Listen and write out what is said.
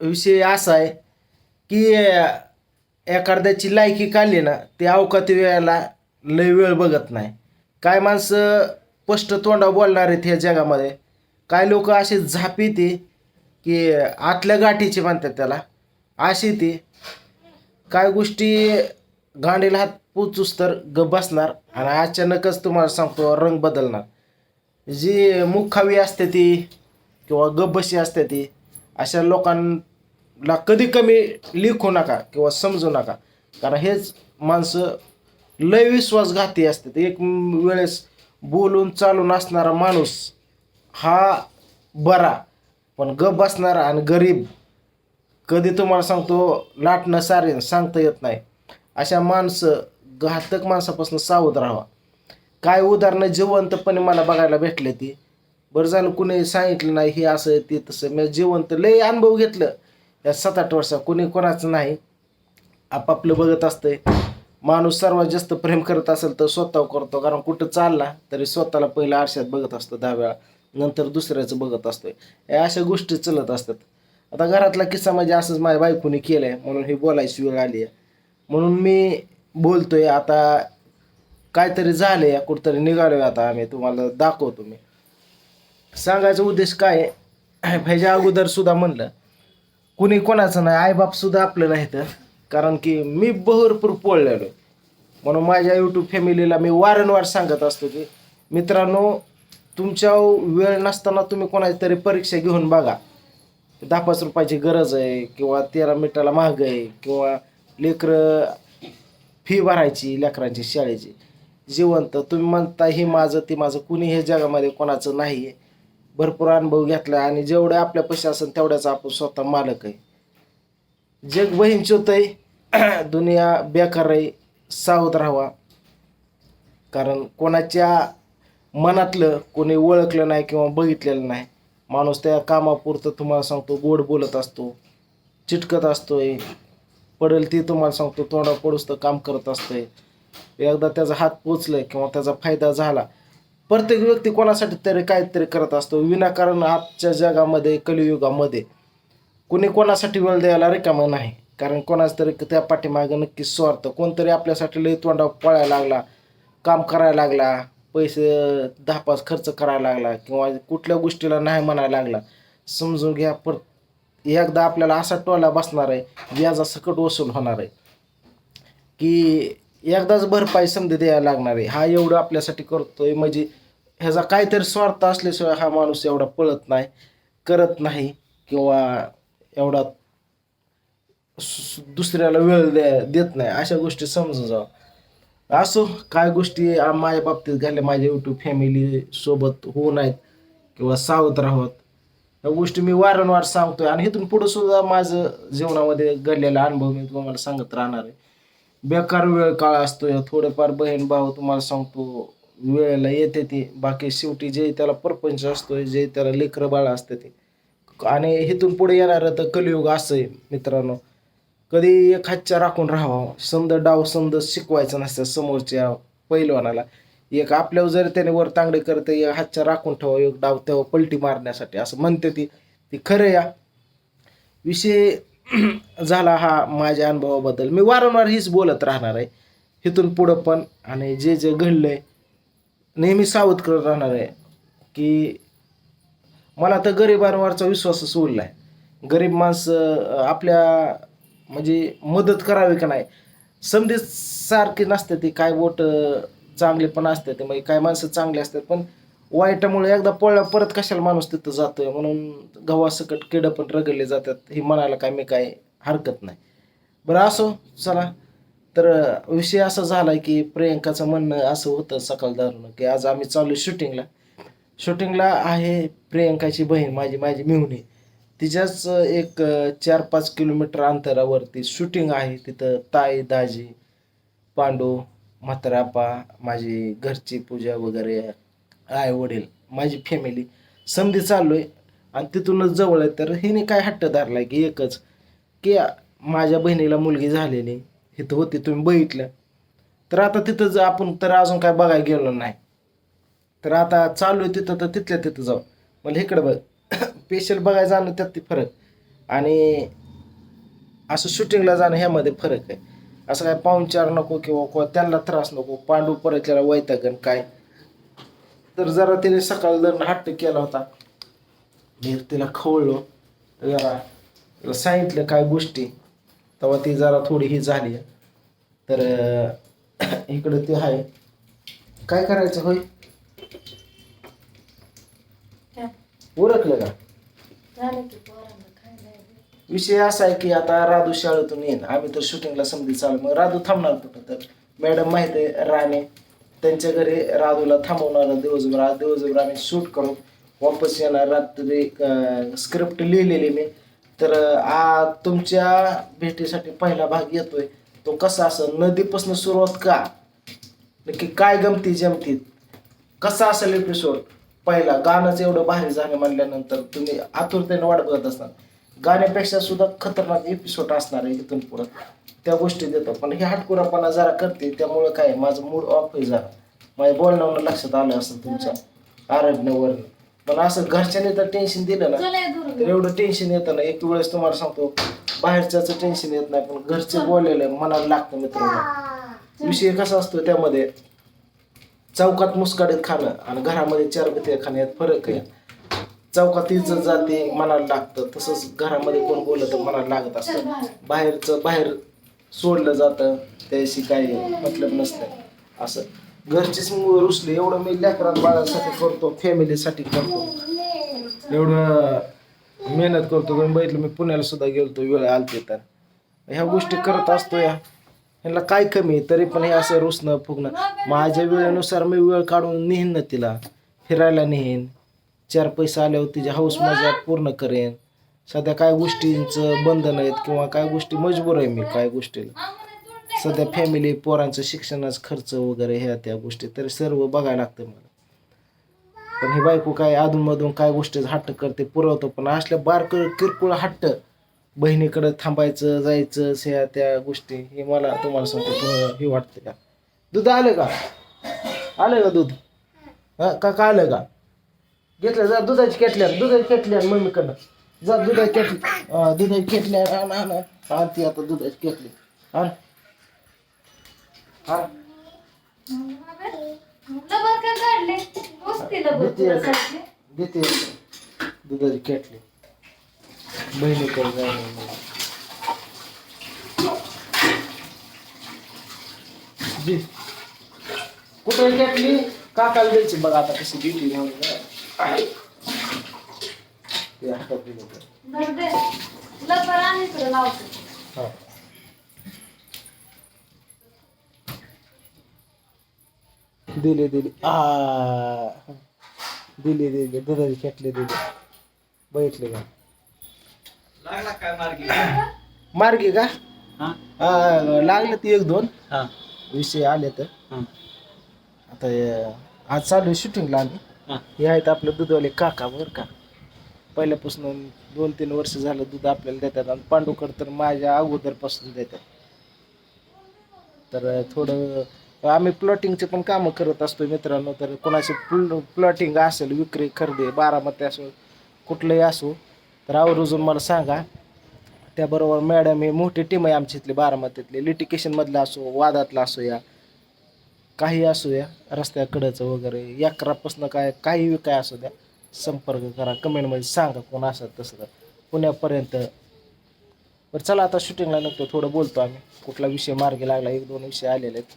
विषय असा आहे की एखाद्याची लायकी काढली ना ते अवकाती वेळेला लय वेळ बघत नाही. काय माणसं स्पष्ट तोंडा बोलणार आहेत ह्या जगामध्ये? काय लोक असे झापी ती की आतल्या गाठीची म्हणतात त्याला. अशी ती. काय गोष्टी गांडीला हात पोचूस तर ग बसणार आणि अचानकच तुम्हाला सांगतो रंग बदलणार. जी मुखावी असते ती किंवा गब्बशी असते ती अशा लोकांना कधी कमी लिखू नका किंवा समजू नका. कारण हेच माणसं लय विश्वासघाती असतात. एक वेळेस बोलून चालून असणारा माणूस हा बरा पण गप बसणारा आणि गरीब कधी तुम्हाला सांगतो लाटणं सारेन सांगता येत नाही. अशा माणसं घातक माणसापासून सावध राहावा. काय उदाहरणं जिवंतपणे मला बघायला भेटले ती. बरं झालं कुणी सांगितलं नाही हे असं ते तसं मी जिवंत लय अनुभव घेतलं. या सात आठ वर्षात कुणी कोणाचं नाही. आपापलं बघत असतंय. माणूस सर्वात जास्त प्रेम करत असेल तर स्वतः करतो कारण कुठं चालला तरी स्वतःला पहिल्या आरशात बघत असतो दहा वेळा नंतर दुसऱ्याचं बघत असतोय. या अशा गोष्टी चलत असतात. आता घरातला किस्सा म्हणजे असंच माझ्या बायकोने केलं आहे म्हणून ही बोलायची वेळ आली आहे. म्हणून मी बोलतोय आता काहीतरी झालं आहे कुठंतरी निघालोय आता आम्ही तुम्हाला दाखवतो मी. सांगायचा उद्देश काय आहे? ह्याच्या अगोदर सुद्धा म्हणलं कुणी कोणाचं नाही आईबाप सुद्धा आपलं नाही तर. कारण की मी भरपूर पोळलेलो म्हणून माझ्या यूट्यूब फॅमिलीला मी वारंवार सांगत असतो की मित्रांनो तुमच्या वेळ नसताना तुम्ही कोणाची तरी परीक्षा घेऊन बघा. दहा पाच रुपयाची गरज आहे किंवा तेरा मिनिटाला महाग आहे किंवा लेकरं फी भरायची लेकरांची शाळेची. जिवंत तुम्ही म्हणता हे माझं ते माझं कुणी हे जगामध्ये कोणाचं नाही आहे भरपूर अनुभव घेतला आणि जेवढे आपल्या पैसे असेल तेवढ्याचा आपण स्वतः मालक आहे. जग बहीण आहे दुनिया बेकार आहे सावध राहावा. कारण कोणाच्या मनातलं कोणी ओळखलं नाही किंवा बघितलेलं नाही माणूस त्या कामापुरतं तुम्हाला सांगतो गोड बोलत असतो चिटकत असतोय पडेल ती तुम्हाला सांगतो तोंडा पडूस तर काम करत असतोय. एकदा त्याचा हात पोचलं किंवा त्याचा फायदा झाला प्रत्येक व्यक्ती कोणासाठी तरी काहीतरी करत असतो. विनाकारण आजच्या जगामध्ये कलियुगामध्ये कुणी कोणासाठी वेळ द्यायला रिकामा नाही. कारण कोणाच तरी त्या पाठीमागं नक्कीच स्वार्थ. कोणतरी आपल्यासाठी लई तोंडा पळायला लागला काम करायला लागला पैसे दहा पाच खर्च करायला लागला किंवा कुठल्या गोष्टीला नाही म्हणायला लागला. समजून घ्या पर एकदा आपल्याला असा टोला बसणार आहे व्याजा सकट वसूल होणार आहे. की एकदाच भरपाई समधी द्यायला लागणार आहे. हा एवढं आपल्यासाठी करतोय. म्हणजे ह्याचा काहीतरी स्वार्थ असल्याशिवाय हा माणूस एवढा पळत नाही करत नाही किंवा एवढा सु- दुसऱ्याला वेळ द्या देत नाही. अशा गोष्टी समजून जावं. असो काय गोष्टी माझ्या बाबतीत घडल्या माझ्या यूट्यूब फॅमिली सोबत होऊ नाहीत किंवा सावध राहत या गोष्टी मी वारंवार सांगतोय. आणि इथून पुढे सुद्धा माझं जीवनामध्ये घडलेला अनुभव मी तुम्हाला सांगत राहणार आहे. बेकार वेळ काळ असतो या थोडेफार बहीण भाऊ तुम्हाला सांगतो वेळेला येते ती बाकी शेवटी जे त्याला परपंच असतोय जे त्याला लेकरं बाळ असते ते. आणि इथून पुढे येणारं तर कलियुग असं आहे मित्रांनो. कधी एक हातच्या राखून राहावं संद डाव संद शिकवायचं नसतं समोरच्या पैलवानाला. एक आपल्यावर जर त्याने वर तांगडे करते एक हातच्या राखून ठेवा एक डाव तेव्हा पलटी मारण्यासाठी असं म्हणते ती. ती खरं या. विषय झाला हा माझ्या अनुभवाबद्दल. मी वारंवार हीच बोलत राहणार आहे. इथून पुढं पण आणि जे जे घडलं आहे नेहमी सावध करत राहणार आहे की मला तर गरिबांवरचा विश्वासच उरला आहे गरीब माणसं आपल्या म्हणजे मदत करावी का नाही? समधी सारखी नसते ती. काय बोट चांगले पण असते ते. म्हणजे काय माणसं चांगले असतात पण वाईटामुळे एकदा पळला परत कशाला माणूस तिथं जातोय? म्हणून गव्हासकट किडं पण रगडले जातात. हे म्हणायला काय मी काय हरकत नाही. बरं असो चला. तर विषय असा झाला की प्रियंकाचं म्हणणं असं होतं सकाळदारून की आज आम्ही चालू शूटिंगला. शूटिंगला आहे प्रियंकाची बहीण माझी माझी मिहुणी. तिच्याच एक चार पाच किलोमीटर अंतरावरती शूटिंग आहे. तिथं ताई दाजी पांडू म्हातारापा माझी घरची पूजा वगैरे आई वडील माझी फॅमिली समधी आहे आणि तिथूनच जवळ आहे तर हिने काय हट्ट धरला की एकच की माझ्या बहिणीला मुलगी झालेली इथं होती तुम्ही बघितलं. तर आता तिथं ज- आपण तर अजून काय बघायला गेलो नाही. तर आता चालू आहे तिथं तर तिथल्या तिथं जाऊ. मला इकडं बघ स्पेशल बघायला जाणं त्यात ते फरक. आणि असं शूटिंगला जाणं ह्यामध्ये फरक आहे. असं काय पाहुणचार नको किंवा को- त्यांना त्रास नको. पांडू परतल्याला वैतागण काय? तर जरा तिने सकाळ दर हट्ट केला होता. मी तिला खवळलो. जरा तिला सांगितलं काय गोष्टी. तेव्हा ती जरा थोडी ही झाली. तर इकडं ते आहे. काय करायचं होय? उरकलं का? विषय असा आहे की आता राधू शाळेतून येईन. आम्ही तर शूटिंगला समधी चालू मग राधू थांबणार कुठं तर? मॅडम माहिती आहे राणे. त्यांच्या घरी राधूला थांबवणार दिवसभर. आज दिवसभर आम्ही शूट करून वापस येणार. रात्री स्क्रिप्ट लिहिलेली मी. तर आ तुमच्या भेटीसाठी पहिला भाग येतोय. तो कसा असं नदीपासून सुरुवात का? नक्की काय गमती जमतीत? कसा असेल एपिसोड पहिला गाणंच एवढं भारी झालं म्हणल्यानंतर तुम्ही आतुरतेने वाट बघत असणार. गाण्यापेक्षा सुद्धा खतरनाक एपिसोड असणार आहे इथून पुढं. त्या गोष्टी देतो. पण हे हटकुरापणा जरा करते त्यामुळं काय माझं मूड ऑफ आहे जरा. माझ्या बोलण्यावर लक्षात आलं असं तुमच्या आरडण्यावर पण असं घरच्यांनी तर टेन्शन दिलं ना तर एवढं टेन्शन येतं ना. एक वेळेस तुम्हाला सांगतो बाहेरच्याच टेन्शन येत नाही पण घरचे बोललेलं मनाला लागतं मित्रांनो. विषय कसा असतो त्यामध्ये चौकात मुस्काडीत खाणं आणि घरामध्ये चार गती खाणं यात फरक आहे. चौकात इज्जत जाते मनाला लागतं. तसंच घरामध्ये कोण बोललं तर मनाला लागत असतं. बाहेरचं बाहेर सोडलं जातं. त्याशी काही मतलब नसतं. असं. घरचीच रुसले एवढं मी लेकरात बाळासाठी करतो फॅमिलीसाठी करतो. एवढं मेहनत करतो तुम्ही बघितलं मी पुण्याला सुद्धा गेलतो वेळ आलते तर. ह्या गोष्टी करत असतो या. ह्याला काय कमी तरी पण हे असं रुसणं फुगणं. माझ्या वेळेनुसार मी वेळ काढून नेईन ना तिला. फिरायला नेईन. चार पैसे आल्यावर तिची हौस मजा पूर्ण करेन. सध्या काय गोष्टींचं बंधन आहेत किंवा काय गोष्टी मजबूर आहे मी काय गोष्टीला. सध्या फॅमिली पोरांचं शिक्षणाचा खर्च वगैरे ह्या त्या गोष्टी तरी सर्व बघायला लागतं मला. पण ही बायको काय अधूनमधून काय गोष्टी हट्ट करते पुरवतो. पण असल्या बारक किरकोळ हट्ट बहिणीकडे थांबायचं जायचं ह्या त्या गोष्टी हे मला तुम्हाला सांगतो हे वाटतं का? दूध आलं का? आलं का दूध? हा का का आलं का? घेतलं जा दुधाची केटल्या दुधाची केटल्या मम्मीकडनं. जा दुधाची केटली. हा, दुधाची केटल्या आण आण आण. ती आता दुधाची केटली. आण. हा. देते दुधाची केटली. बहिणीकडे जाऊन कुठे केटली? काकाला द्यायची बघा आता कशी ड्युटी घेऊन आहे. दिलं हा. दिले. दिले आ. दिले दिले. दुधाची केटली दिली. बघितले का? लागला काय मार्गी? मार्गी का? लागले ती एक दोन. हा. विषय आले तर. आता आज चालू आहे शूटिंगला आम्ही. हे. आहेत आपले दूधवाले काका बरं का. पहिल्यापासून दोन तीन वर्ष झालं दूध आपल्याला देतात आणि पांडुकर तर माझ्या अगोदरपासून देतात. तर थोडं आम्ही प्लॉटिंगचे पण कामं करत असतो मित्रांनो तर कोणाशी प्ल प्लॉटिंग असेल विक्री खरेदी बारामती असो कुठलंही असो तर आवर्जून मला सांगा. त्याबरोबर मॅडम ही मोठी टीम आहे आमच्या इथली बारामतीतली. लिटिकेशनमधला असो वादातला असो या. काही असू द्या रस्त्याकडचं वगैरे याकरापासून काय काही काय असू द्या संपर्क करा कमेंटमध्ये सांगा कोण असं तसं तर. पुण्यापर्यंत. बरं चला आता शूटिंगला नंतर थोडं बोलतो आम्ही. कुठला विषय मार्गी लागला एक दोन विषय आलेले आहेत.